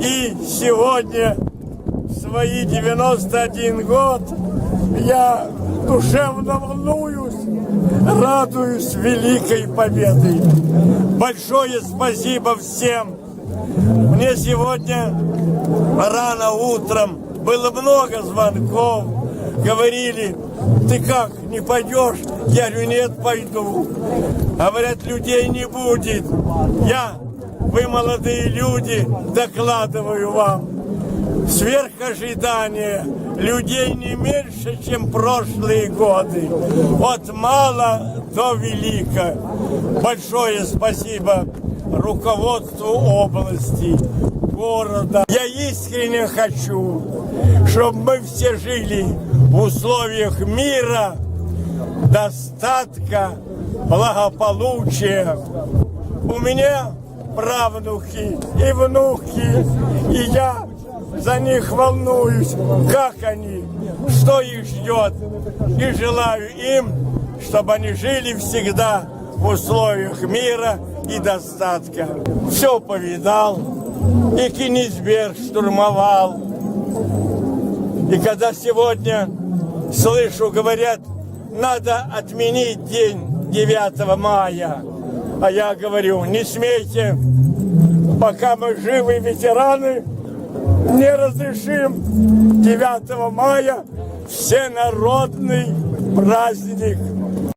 И сегодня, в свои 91 год, я душевно волнуюсь, радуюсь великой победой. Большое спасибо всем. Мне сегодня рано утром было много звонков. Говорили, ты как, не пойдешь? Я говорю, нет, пойду. Говорят, людей не будет. Я, вы молодые люди, докладываю вам. Сверх ожидания людей не меньше, чем прошлые годы. От мало до велика. Большое спасибо руководству области, города. Я искренне хочу, чтобы мы все жили в условиях мира, достатка, благополучия. У меня правнуки и внуки, и я за них волнуюсь, как они, что их ждет. И желаю им, чтобы они жили всегда в условиях мира и достатка. Все повидал, и Кенигсберг штурмовал. И когда сегодня слышу, говорят, надо отменить день 9 мая, а я говорю, не смейте, пока мы живы ветераны, не разрешим 9 мая всенародный праздник